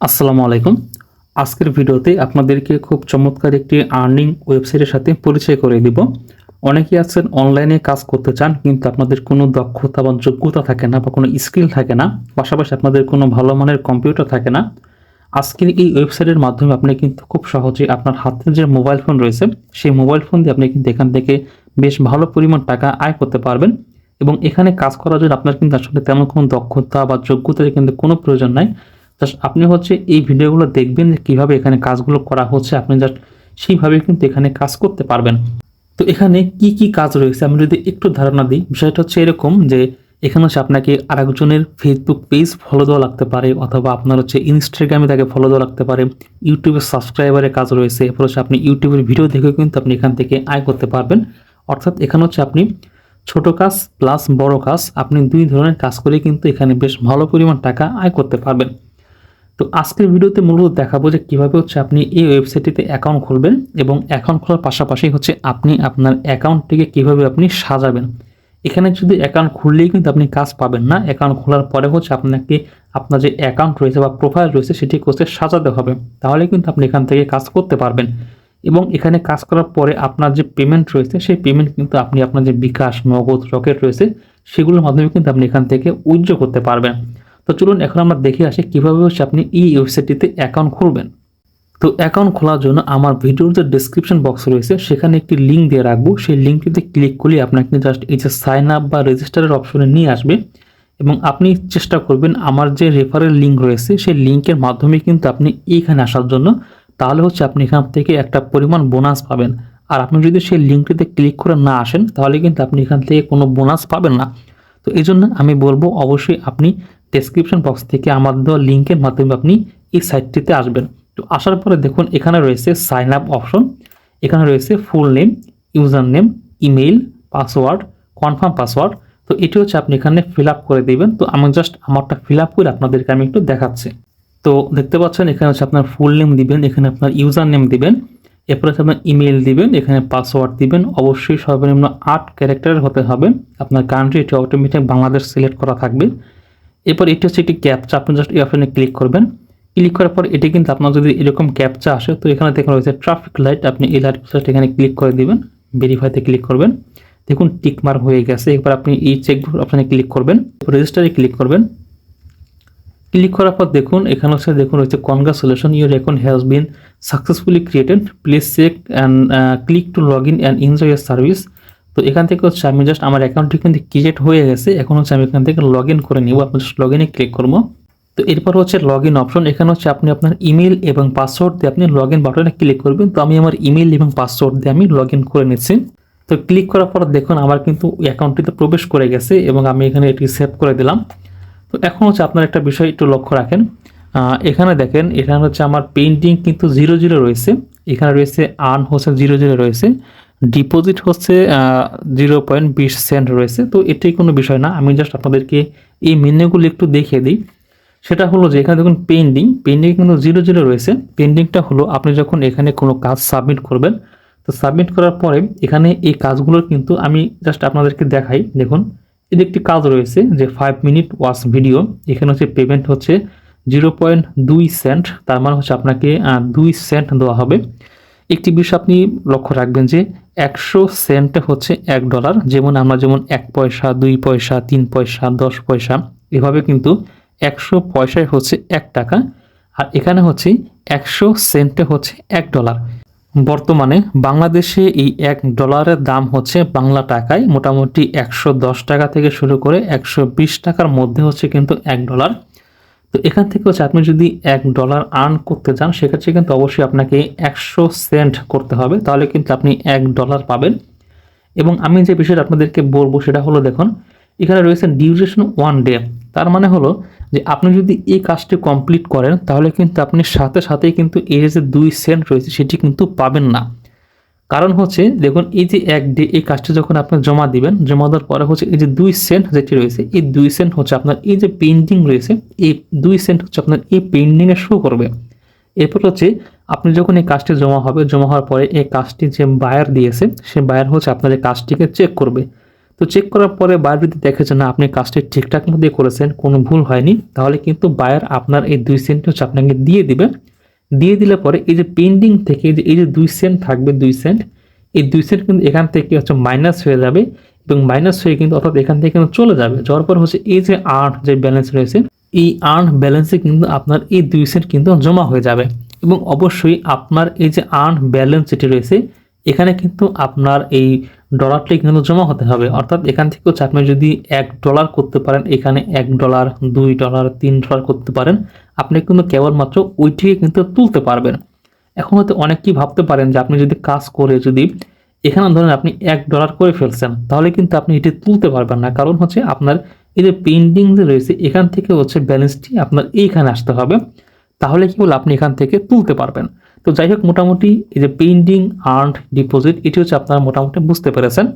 আসসালামু আলাইকুম। আজকের ভিডিওতে আপনাদেরকে খুব চমৎকার একটি আর্নিং ওয়েবসাইটের সাথে পরিচয় করে দিব। অনেকেই আছেন অনলাইনে কাজ করতে চান, কিন্তু আপনাদের কোনো দক্ষতা বা যোগ্যতা থাকে না বা কোনো স্কিল থাকে না। পাশাপাশি আপনাদের কোনো ভালো মানের কম্পিউটার থাকে না। আজকের এই ওয়েবসাইটের মাধ্যমে আপনি কিন্তু খুব সহজে আপনার হাতে যে মোবাইল ফোন রয়েছে, সেই মোবাইল ফোন দিয়ে আপনি কিন্তু এখান থেকে বেশ ভালো পরিমাণ টাকা আয় করতে পারবেন। এবং এখানে কাজ করার জন্য আপনার কিন্তু আসলে তেমন কোনো দক্ষতা বা যোগ্যতার কিন্তু কোনো প্রয়োজন নাই। জাস্ট আপনি হচ্ছে এই ভিডিওগুলো দেখবেন যে কীভাবে এখানে কাজগুলো করা হচ্ছে। আপনি জাস্ট সেইভাবে কিন্তু এখানে কাজ করতে পারবেন। তো এখানে কি কি কাজ রয়েছে? আমি যদি একটু ধারণা দিই, বিষয়টা হচ্ছে এরকম যে এখানে হচ্ছে আপনাকে আরেকজনের ফেসবুক পেজ ফলো দেওয়া লাগতে পারে অথবা আপনার হচ্ছে ইনস্টাগ্রামে তাকে ফলো দেওয়া লাগতে পারে। ইউটিউবে সাবস্ক্রাইবারের কাজ রয়েছে। এরপর হচ্ছে আপনি ইউটিউবের ভিডিও দেখেও কিন্তু আপনি এখান থেকে আয় করতে পারবেন। অর্থাৎ এখানে হচ্ছে আপনি ছোট কাজ প্লাস বড় কাজ, আপনি দুই ধরনের কাজ করে কিন্তু এখানে বেশ ভালো পরিমাণ টাকা আয় করতে পারবেন। তো আজকের ভিডিওতে মূলত দেখাবো যে কীভাবে হচ্ছে আপনি এই ওয়েবসাইটটিতে অ্যাকাউন্ট খুলবেন এবং অ্যাকাউন্ট খোলার পাশাপাশি হচ্ছে আপনি আপনার অ্যাকাউন্টটিকে কীভাবে আপনি সাজাবেন। এখানে যদি অ্যাকাউন্ট খুললেই কিন্তু আপনি কাজ পাবেন না। অ্যাকাউন্ট খোলার পরে হচ্ছে আপনাকে আপনার যে অ্যাকাউন্ট রয়েছে বা প্রোফাইল রয়েছে সেটি হচ্ছে সাজাতে হবে। তাহলে কিন্তু আপনি এখান থেকে কাজ করতে পারবেন। এবং এখানে কাজ করার পরে আপনার যে পেমেন্ট রয়েছে, সেই পেমেন্ট কিন্তু আপনি আপনার যে বিকাশ, নগদ, রকেট রয়েছে, সেগুলোর মাধ্যমে কিন্তু আপনি এখান থেকে উইথড্র করতে পারবেন। তো চলুন এখন আমরা দেখে আসি কীভাবে হচ্ছে আপনি এই ওয়েবসাইটটিতে অ্যাকাউন্ট খুলবেন। তো অ্যাকাউন্ট খোলার জন্য আমার ভিডিওর যে ডিসক্রিপশন বক্স রয়েছে, সেখানে একটি লিঙ্ক দিয়ে রাখব। সেই লিঙ্কটিতে ক্লিক করলে আপনাকে জাস্ট এই যে সাইন আপ বা রেজিস্টারের অপশনে নিয়ে আসবে এবং আপনি চেষ্টা করবেন আমার যে রেফারেল লিঙ্ক রয়েছে, সেই লিঙ্কের মাধ্যমে কিন্তু আপনি এইখানে আসার জন্য। তাহলে হচ্ছে আপনি এখান থেকে একটা পরিমাণ বোনাস পাবেন। আর আপনি যদি সেই লিঙ্কটিতে ক্লিক করে না আসেন, তাহলে কিন্তু আপনি এখান থেকে কোনো বোনাস পাবেন না। তো এই জন্য আমি বলব, অবশ্যই আপনি ডেসক্রিপশন বক্স থেকে আমার দেওয়া লিঙ্কের মাধ্যমে আপনি এই সাইটটিতে আসবেন। তো আসার পরে দেখুন, এখানে রয়েছে সাইন আপ অপশন এখানে রয়েছে full name user name email password confirm password তো এটি হচ্ছে আপনি এখানে ফিল আপ করে দিবেন। তো আমি জাস্ট আমারটা ফিল আপ করে আপনাদেরকে আমি একটু দেখাচ্ছি। তো দেখতে পাচ্ছেন, এখানে হচ্ছে আপনার ফুল নেম দিবেন, এখানে আপনার ইউজার নেম দিবেন, এরপর হচ্ছে আপনার ইমেল দিবেন, এখানে পাসওয়ার্ড দিবেন। অবশ্যই সর্বনিম্ন আট ক্যারেক্টারের হতে হবে। আপনার কান্ট্রি এটি অটোমেটিক বাংলাদেশ সিলেক্ট করা থাকবে। এরপর এটি হচ্ছে একটি ক্যাপচা আপনি জাস্ট এই অপশনে ক্লিক করবেন। ক্লিক করার পর এটি কিন্তু আপনার যদি এরকম ক্যাপচা আসে, তো এখানে দেখুন রয়েছে ট্রাফিক লাইট আপনি এই লাইট জাস্ট এখানে ক্লিক করে দিবেন ভেরিফাইতে ক্লিক করবেন। দেখুন টিকমার্ক হয়ে গেছে, এরপর আপনি এই চেক অপশনে ক্লিক করবেন রেজিস্টারে ক্লিক করবেন। ক্লিক করার পর দেখুন, এখানে হচ্ছে দেখুন হচ্ছে congratulation your account has been successfully created please check and click to log in and enjoy your service তো এখান থেকে হচ্ছে আমি জাস্ট আমার অ্যাকাউন্টটি কিন্তু ক্রিয়েট হয়ে গেছে। এখন হচ্ছে আমি এখান থেকে লগ ইন করে নিব আপনি জাস্ট লগ ইনে ক্লিক করব। তো এরপর হচ্ছে লগ ইন অপশন এখানে হচ্ছে আপনি আপনার ইমেল এবং পাসওয়ার্ড দিয়ে আপনি লগ ইন বাটনে ক্লিক করবেন। তো আমি আমার ইমেল এবং পাসওয়ার্ড দিয়ে আমি লগ ইন করে নিচ্ছি। তো ক্লিক করার পর দেখুন আমার কিন্তু অ্যাকাউন্টটিতে প্রবেশ করে গেছে এবং আমি এখানে এটি সেভ করে দিলাম। তো এখন হচ্ছে আপনার একটা বিষয় একটু লক্ষ্য রাখেন। এখানে দেখেন, এখানে হচ্ছে আমার পেন্টিং কিন্তু জিরো জিরো রয়েছে। এখানে রয়েছে আর্ন হচ্ছে জিরো জিরো রয়েছে। ডিপোজিট হচ্ছে জিরো পয়েন্ট বিশ সেন্ট রয়েছে। তো এটাই কোনো বিষয় না। আমি জাস্ট আপনাদেরকে এই মেনুগুলো একটু দেখিয়ে দিই। সেটা হলো যে এখানে দেখুন পেন্ডিং পেন্ডিং কিন্তু জিরো জিরো রয়েছে। পেন্ডিংটা হলো আপনি যখন এখানে কোনো কাজ সাবমিট করবেন, তো সাবমিট করার পরে এখানে এই কাজগুলোর কিন্তু আমি জাস্ট আপনাদেরকে দেখাই। দেখুন এর একটি কাজ রয়েছে যে ফাইভ মিনিট ওয়াচ ভিডিও এখানে হচ্ছে পেমেন্ট হচ্ছে জিরো পয়েন্ট দুই সেন্ট তার মানে হচ্ছে আপনাকে দুই সেন্ট দেওয়া হবে। একটি বিষয় আপনি লক্ষ্য রাখবেন যে একশো সেন্ট হচ্ছে এক ডলার, যেমন আমরা যেমন এক পয়সা, দুই পয়সা, তিন পয়সা, দশ পয়সা, এভাবে কিন্তু একশো পয়সায় হচ্ছে এক টাকা। আর এখানে হচ্ছে একশো সেন্টে হচ্ছে এক ডলার। বর্তমানে বাংলাদেশে এই এক ডলারের দাম হচ্ছে বাংলা টাকায় মোটামুটি একশো দশ টাকা থেকে শুরু করে একশো বিশ টাকার মধ্যে হচ্ছে কিন্তু এক ডলার। তো এখান থেকে হচ্ছে আপনি যদি এক ডলার আর্ন করতে চান, সেক্ষেত্রে কিন্তু অবশ্যই আপনাকে একশো সেন্ট করতে হবে। তাহলে কিন্তু আপনি এক ডলার পাবেন। এবং আমি যে বিষয়টা আপনাদেরকে বলব, সেটা হলো দেখুন, এখানে রয়েছে ডিউরেশন ওয়ান ডে তার মানে হলো যে আপনি যদি এই কাজটি কমপ্লিট করেন, তাহলে কিন্তু আপনি সাথে সাথেই কিন্তু এর যে দুই সেন্ট রয়েছে, সেটি কিন্তু পাবেন না। কারণ হচ্ছে, দেখুন, এই যে এক ডে, এই কাজটি যখন আপনি জমা দিবেন, জমা দেওয়ার পরে হচ্ছে এই যে দুই সেন্ট যেটি রয়েছে, এই দুই সেন্ট হচ্ছে আপনার এই যে পেন্টিং রয়েছে, এই দুই সেন্ট হচ্ছে আপনার এই পেন্টিংয়ে শো করবে। এরপর হচ্ছে, আপনি যখন এই কাজটি জমা হবে, জমা হওয়ার পরে এই কাজটি যে বায়ার দিয়েছে, সে বায়ার হচ্ছে আপনার এই কাজটিকে চেক করবে। তো চেক করার পরে বায়ার যদি দেখে যে না, আপনি কাজটি ঠিকঠাক মতো করেছেন, কোনো ভুল হয়নি, তাহলে কিন্তু বায়ার আপনার এই দুই সেন্ট হচ্ছে আপনাকে দিয়ে দিবে। দিয়ে দিলে পরে এই যে পেন্ডিং থেকে যে, এই যে দুই সেন্ট থাকবে, দুই সেন্ট এই দুই সেন্ট কিন্তু এখান থেকে হচ্ছে মাইনাস হয়ে যাবে এবং মাইনাস হয়ে কিন্তু অর্থাৎ এখান থেকে কিন্তু চলে যাবে। যাওয়ার পর হচ্ছে এই যে আর্ন যে ব্যালেন্স রয়েছে, এই আর্ন ব্যালেন্সে কিন্তু আপনার এই দুই সেন্ট কিন্তু জমা হয়ে যাবে এবং অবশ্যই আপনার এই যে আর্ন ব্যালেন্স যেটি রয়েছে, এখানে কিন্তু আপনার এই ডলারটি কিন্তু জমা হতে হবে। অর্থাৎ এখান থেকে হচ্ছে আপনি যদি এক ডলার করতে পারেন, এখানে এক ডলার দুই ডলার তিন ডলার করতে পারেন আপনি কিন্তু কেবলমাত্র ওইটিকে কিন্তু তুলতে পারবেন। এখন হয়তো অনেকেই ভাবতে পারেন যে আপনি যদি কাজ করে যদি এখানে ধরেন আপনি এক ডলার করে ফেলছেন, তাহলে কিন্তু আপনি এটি তুলতে পারবেন না। কারণ হচ্ছে আপনার এই যে পেন্ডিং যে রয়েছে, এখান থেকে হচ্ছে ব্যালেন্সটি আপনার এইখানে আসতে হবে। তাহলে কি বলে, আপনি এখান থেকে তুলতে পারবেন। তো যাই হোক, মোটামুটি এই যে পেন্ডিং আর্নড ডিপোজিট এটি হচ্ছে আপনারা মোটামুটি বুঝতে পেরেছেন।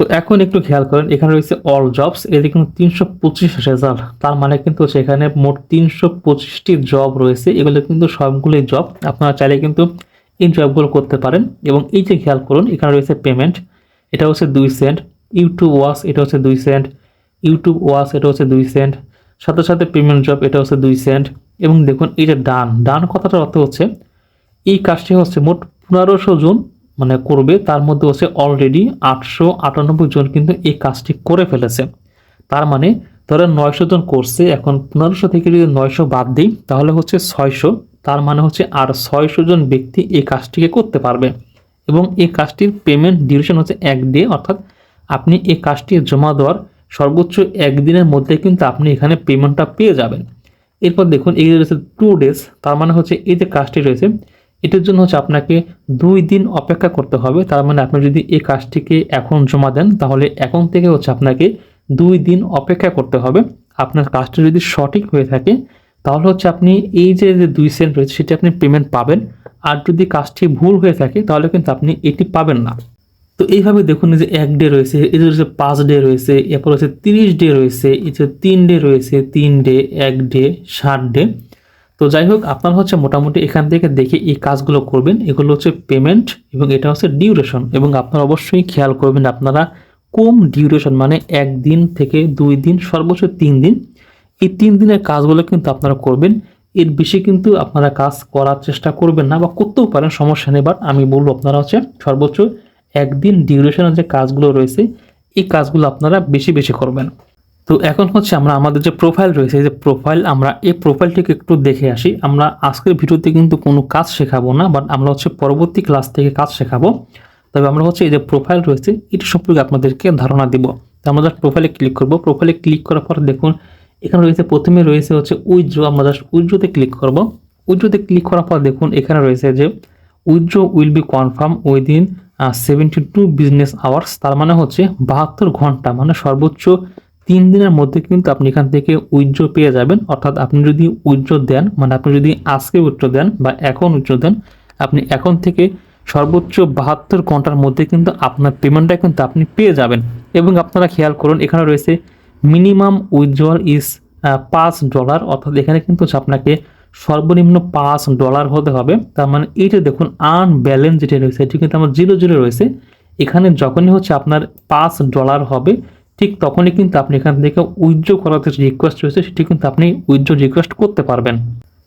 তো এখন একটু খেয়াল করেন, এখানে রয়েছে অল জবস এতে কিন্তু তিনশো পঁচিশ রেজাল্ট তার মানে কিন্তু এখানে মোট তিনশো পঁচিশটি জব রয়েছে, এগুলো কিন্তু সবগুলোই জব আপনারা চাইলে কিন্তু এই জবগুলো করতে পারেন। এবং এই যে খেয়াল করুন, এখানে রয়েছে পেমেন্ট এটা হচ্ছে দুই সেন্ট ইউটিউব ওয়াশ এটা হচ্ছে দুই সেন্ট ইউটিউব ওয়াশ এটা হচ্ছে দুই সেন্ট সাথে সাথে পেমেন্ট জব এটা হচ্ছে দুই সেন্ট এবং দেখুন, এই যে ডান ডান কথাটার অর্থ হচ্ছে, এই কাজটি হচ্ছে মোট পনেরোশো জন মানে করবে, তার মধ্যে হচ্ছে অলরেডি আটশো আটানব্বই জন কিন্তু এই কাজটি করে ফেলেছে। তার মানে ধরেন নয়শো জন করছে, এখন পনেরোশো থেকে যদি নয়শো বাদ দিই, তাহলে হচ্ছে ছয়শো। তার মানে হচ্ছে আর ছয়শো জন ব্যক্তি এই কাজটিকে করতে পারবে। এবং এই কাজটির পেমেন্ট ডিউরেশন হচ্ছে এক ডে অর্থাৎ আপনি এই কাজটি জমা দেওয়ার সর্বোচ্চ একদিনের মধ্যে কিন্তু আপনি এখানে পেমেন্টটা পেয়ে যাবেন। এরপর দেখুন, এই রয়েছে টু ডেজ তার মানে হচ্ছে এই যে কাজটি রয়েছে এটার জন্য হচ্ছে আপনাকে দুই দিন অপেক্ষা করতে হবে। তার মানে আপনি যদি এই কাজটিকে এখন জমা দেন, তাহলে এখন থেকে হচ্ছে আপনাকে দুই দিন অপেক্ষা করতে হবে। আপনার কাজটা যদি সঠিক হয়ে থাকে, তাহলে হচ্ছে আপনি এই যে দুই সেন্ট রয়েছে, সেটি আপনি পেমেন্ট পাবেন। আর যদি কাজটি ভুল হয়ে থাকে, তাহলে কিন্তু আপনি এটি পাবেন না। তো এইভাবে দেখুন যে এক ডে রয়েছে, এই যে রয়েছে পাঁচ ডে রয়েছে, এরপর রয়েছে তিরিশ ডে রয়েছে, এই যে তিন ডে রয়েছে, তিন ডে এক ডে ষাট ডে তো যাই হোক আপনার হচ্ছে মোটামুটি এখান থেকে দেখে এই কাজগুলো করবেন। এগুলো হচ্ছে পেমেন্ট এবং এটা হচ্ছে ডিউরেশন এবং আপনারা অবশ্যই খেয়াল করবেন আপনারা কম ডিউরেশন মানে একদিন থেকে দুই দিন, সর্বোচ্চ তিন দিন, এই তিন দিনের কাজগুলো কিন্তু আপনারা করবেন। এর বেশি কিন্তু আপনারা কাজ করার চেষ্টা করবেন না বা করতেও পারেন, সমস্যা নেই বাট আমি বলব আপনারা হচ্ছে সর্বোচ্চ একদিন ডিউরেশনের যে কাজগুলো রয়েছে, এই কাজগুলো আপনারা বেশি বেশি করবেন। তো এখন হচ্ছে আমরা আমাদের যে প্রোফাইল রয়েছে, এই যে প্রোফাইল আমরা এই প্রোফাইলটিকে একটু দেখে আসি। আমরা আজকের ভিডিওতে কিন্তু কোনো কাজ শেখাবো না বাট আমরা হচ্ছে পরবর্তী ক্লাস থেকে কাজ শেখাবো। তবে আমরা হচ্ছে এই যে প্রোফাইল রয়েছে, এটি সম্পর্কে আপনাদেরকে ধারণা দিব। তো আমরা জাস্ট প্রোফাইলে ক্লিক করব। প্রোফাইলে ক্লিক করার পর দেখুন, এখানে রয়েছে, প্রথমে রয়েছে হচ্ছে উইথড্র আমরা জাস্ট উইথড্রতে ক্লিক করব। উইথড্রতে ক্লিক করার পর দেখুন, এখানে রয়েছে যে withdraw will be confirm within seventy two business hours তার মানে হচ্ছে বাহাত্তর ঘণ্টা মানে সর্বোচ্চ তিন দিনের মধ্যে কিন্তু আপনি এখান থেকে উইথড্র পেয়ে যাবেন। অর্থাৎ আপনি যদি উইথড্র দেন মানে আপনি যদি আজকে উইথড্র দেন বা এখন উইথড্র দেন, আপনি এখন থেকে সর্বোচ্চ বাহাত্তর ঘণ্টার মধ্যে কিন্তু আপনার পেমেন্টটা কিন্তু আপনি পেয়ে যাবেন। এবং আপনারা খেয়াল করুন, এখানে রয়েছে মিনিমাম উইথড্রয়াল ইজ পাঁচ ডলার। অর্থাৎ এখানে কিন্তু আপনাকে সর্বনিম্ন পাঁচ ডলার হতে হবে। তার মানে এইটা দেখুন আন ব্যালেন্স যেটা রয়েছে, এটি কিন্তু আমার জিরো জিরো রয়েছে। এখানে যখনই হচ্ছে আপনার পাঁচ ডলার হবে ঠিক তখনই কিন্তু আপনি এখান থেকে উইথড্র করার যে রিকোয়েস্ট রয়েছে, সেটি কিন্তু আপনি উইথড্র রিকোয়েস্ট করতে পারবেন।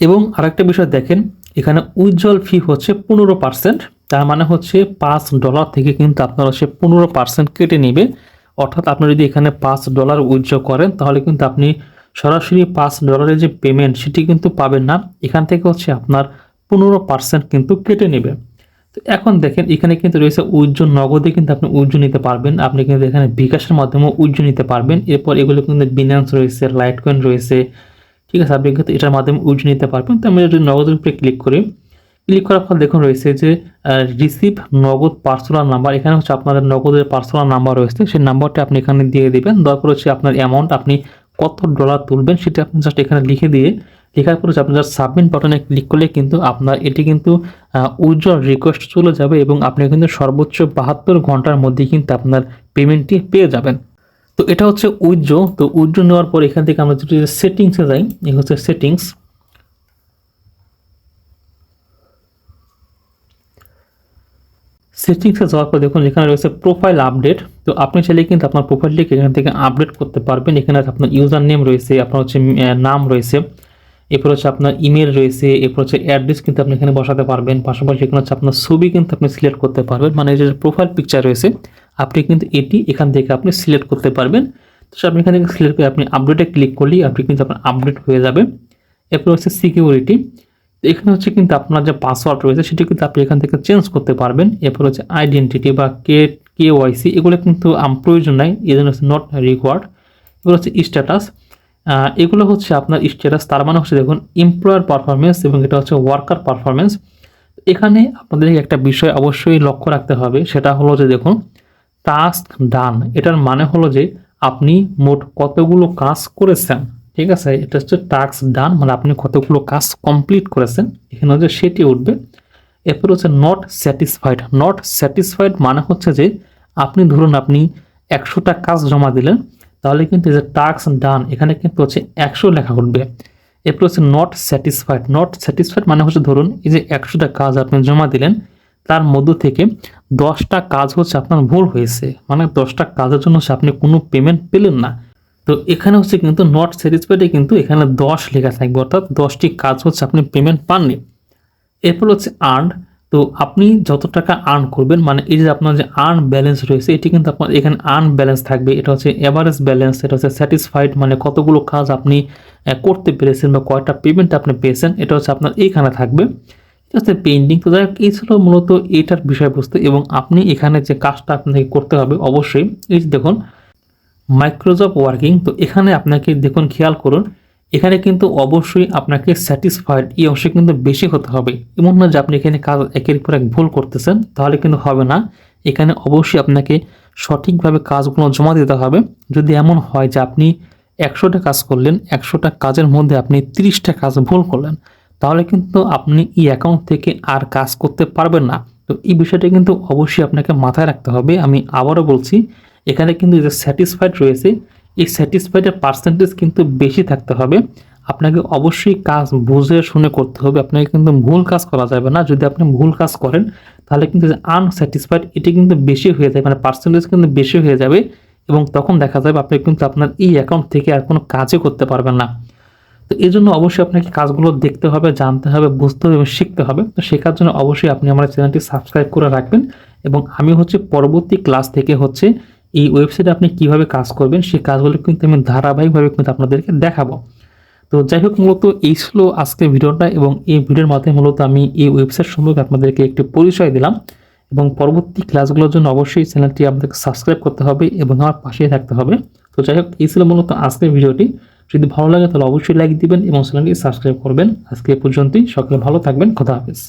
এবং আরেকটা বিষয় দেখেন, এখানে উইথড্রল ফি হচ্ছে পনেরো পার্সেন্ট তার মানে হচ্ছে পাঁচ ডলার থেকে কিন্তু আপনার হচ্ছে পনেরো পার্সেন্ট কেটে নেবে। অর্থাৎ আপনি যদি এখানে পাঁচ ডলার উইথড্র করেন, তাহলে কিন্তু আপনি সরাসরি পাঁচ ডলারের যে পেমেন্ট সেটি কিন্তু পাবেন না। এখান থেকে হচ্ছে আপনার পনেরো পার্সেন্ট কিন্তু কেটে নেবে। তো এখন দেখেন, এখানে কিন্তু রয়েছে উজ্জ্বল নগদে কিন্তু আপনি উজ্জ্বল নিতে পারবেন। আপনি কিন্তু এখানে বিকাশের মাধ্যমে উজ্জ্বল নিতে পারবেন। এরপর এগুলো কিন্তু বিনান্স রয়েছে লাইট কয়েন রয়েছে। ঠিক আছে, আপনি কিন্তু এটার মাধ্যমে উজ্জ্বল নিতে পারবেন। তো আমি যদি নগদের উপরে ক্লিক করি ক্লিক করার পর দেখুন রয়েছে যে রিসিভ নগদ পার্সোনাল নাম্বার এখানে হচ্ছে আপনাদের নগদের পার্সোনাল নাম্বার রয়েছে। সেই নাম্বারটা আপনি এখানে দিয়ে দেবেন। দরকার হচ্ছে আপনার অ্যামাউন্ট আপনি কত ডলার তুলবেন, সেটা আপনি জাস্ট এখানে লিখে দিয়ে লেখার পরে আপনি জাস্ট সাবমিট বাটনে ক্লিক করলে কিন্তু আপনার এটি কিন্তু উজ্জ্বল রিকোয়েস্ট চলে যাবে এবং আপনি কিন্তু সর্বোচ্চ বাহাত্তর ঘণ্টার মধ্যে কিন্তু আপনার পেমেন্টটি পেয়ে যাবেন। তো এটা হচ্ছে উজ্জ তো উজ্জ নেওয়ার পর এখান থেকে আমরা যদি সেটিংসে যাই, এই হচ্ছে সেটিংস সেটিংসে যাওয়ার পর দেখুন, এখানে রয়েছে প্রোফাইল আপডেট তো আপনি চাইলে কিন্তু আপনার প্রোফাইলটিকে এখান থেকে আপডেট করতে পারবেন। এখানে আপনার ইউজার নেম রয়েছে, আপনার হচ্ছে নাম রয়েছে। এরপর হচ্ছে আপনার ইমেল রয়েছে, এরপর হচ্ছে অ্যাড্রেস কিন্তু আপনি এখানে বসাতে পারবেন, পাশাপাশি এখানে হচ্ছে আপনার ছবি কিন্তু আপনি সিলেক্ট করতে পারবেন মানে যে প্রোফাইল পিকচার রয়েছে, আপনি কিন্তু এটি এখান থেকে আপনি সিলেক্ট করতে পারবেন। তো আপনি এখান থেকে সিলেক্ট করে আপনি আপডেটে ক্লিক করলেই আপনি কিন্তু আপনার আপডেট হয়ে যাবে। এরপর হচ্ছে সিকিউরিটি এখানে হচ্ছে কিন্তু আপনার যে পাসওয়ার্ড রয়েছে, সেটি কিন্তু আপনি এখান থেকে চেঞ্জ করতে পারবেন। এরপর হচ্ছে আইডেন্টিটি বা কে কে ওয়াইসি এগুলো কিন্তু প্রয়োজন নাই এই জন্য হচ্ছে নট রিকোয়ার্ড এগুলো হচ্ছে স্ট্যাটাস এগুলো হচ্ছে আপনার স্ট্যাটাস তার মানে হচ্ছে দেখুন এমপ্লয়ার পারফরমেন্স এবং এটা হচ্ছে ওয়ার্কার পারফরমেন্স এখানে আপনাদের একটা বিষয় অবশ্যই লক্ষ্য রাখতে হবে, সেটা হলো যে দেখুন টাস্ক ডান এটার মানে হলো যে আপনি মোট কতগুলো কাজ করেছেন, ঠিক আছে? এটা হচ্ছে টাস্ক ডান মানে আপনি কতগুলো কাজ কমপ্লিট করেছেন, এখানে হচ্ছে সেটি উঠবে। এরপর হচ্ছে নট স্যাটিসফাইড নট স্যাটিসফাইড মানে হচ্ছে যে আপনি ধরুন আপনি একশোটা কাজ জমা দিলেন তাহলে কিন্তু যে টাস্ক ডান এখানে কিন্তু হচ্ছে একশো লেখা উঠবে এরপর হচ্ছে নট স্যাটিসফাইড নট স্যাটিসফাইড মানে হচ্ছে ধরুন এই যে একশোটা কাজ আপনি জমা দিলেন, তার মধ্য থেকে দশটা কাজ হচ্ছে আপনার ভুল হয়েছে। মানে দশটা কাজের জন্য হচ্ছে আপনি কোনো পেমেন্ট পেলেন না। তো এখানে হচ্ছে কিন্তু নট স্যাটিসফাইডে কিন্তু এখানে দশ লেখা থাকবে, অর্থাৎ দশটি কাজ হচ্ছে আপনি পেমেন্ট পাননি। এরপর হচ্ছে আর্ন তো আপনি যত টাকা আর্ন করবেন মানে এই যে আপনার যে আর্ন ব্যালেন্স রয়েছে, এটি কিন্তু আপনার এখানে আর্ন ব্যালেন্স থাকবে। এটা হচ্ছে এভারেজ ব্যালেন্স এটা হচ্ছে স্যাটিসফাইড মানে কতগুলো কাজ আপনি করতে পেরেছেন বা কয়টা পেমেন্ট আপনি পেয়েছেন, এটা হচ্ছে আপনার এইখানে থাকবে। এটা হচ্ছে পেন্ডিং তো যাই এই ছিল মূলত এটার বিষয়বস্তু এবং আপনি এখানে যে কাজটা আপনাকে করতে হবে অবশ্যই, এই যে দেখুন মাইক্রোজব ওয়ার্কিং তো এখানে আপনাকে দেখুন, খেয়াল করুন এখানে কিন্তু অবশ্যই আপনাকে স্যাটিসফাইড এই অংশে কিন্তু বেশি হতে হবে। এমন না যে আপনি এখানে কাজ একের পর এক ভুল করতেছেন, তাহলে কিন্তু হবে না। এখানে অবশ্যই আপনাকে সঠিকভাবে কাজগুলো জমা দিতে হবে। যদি এমন হয় যে আপনি একশোটা কাজ করলেন, একশোটা কাজের মধ্যে আপনি তিরিশটা কাজ ভুল করলেন, তাহলে কিন্তু আপনি এই অ্যাকাউন্ট থেকে আর কাজ করতে পারবেন না। তো এই বিষয়টা কিন্তু অবশ্যই আপনাকে মাথায় রাখতে হবে। আমি আবারও বলছি, এখানে কিন্তু যে স্যাটিসফাইড রয়েছে এই স্যাটিসফাইডের পার্সেন্টেজ কিন্তু বেশি থাকতে হবে। আপনাকে অবশ্যই কাজ বুঝে শুনে করতে হবে। আপনাকে কিন্তু ভুল কাজ করা যাবে না। যদি আপনি ভুল কাজ করেন, তাহলে কিন্তু আনস্যাটিসফাইড এটি কিন্তু বেশি হয়ে যায়। মানে পার্সেন্টেজ কিন্তু বেশি হয়ে যাবে এবং তখন দেখা যাবে আপনি কিন্তু আপনার এই অ্যাকাউন্ট থেকে আর কোনো কাজই করতে পারবেন না। তো এই জন্য অবশ্যই আপনাকে কাজগুলো দেখতে হবে, জানতে হবে, বুঝতে হবে এবং শিখতে হবে। তো শেখার জন্য অবশ্যই আপনি আমার চ্যানেলটি সাবস্ক্রাইব করে রাখবেন এবং আমি হচ্ছে পরবর্তী ক্লাস থেকে হচ্ছে এই ওয়েবসাইটে আপনি কীভাবে কাজ করবেন, সেই কাজগুলো কিন্তু আমি ধারাবাহিকভাবে কিন্তু আপনাদেরকে দেখাবো। তো যাই হোক, মূলত এই ছিল আজকের ভিডিওটা এবং এই ভিডিওর মাধ্যমে মূলত আমি এই ওয়েবসাইট সম্পর্কে আপনাদেরকে একটি পরিচয় দিলাম এবং পরবর্তী ক্লাসগুলোর জন্য অবশ্যই চ্যানেলটি আপনাকে সাবস্ক্রাইব করতে হবে এবং আমার পাশেই থাকতে হবে। তো যাই হোক, এই ছিল মূলত আজকের ভিডিওটি। যদি ভালো লাগে তাহলে অবশ্যই লাইক দিবেন এবং চ্যানেলটি সাবস্ক্রাইব করবেন। আজকে এ পর্যন্তই। সকলে ভালো থাকবেন। খোদা হাফেজ।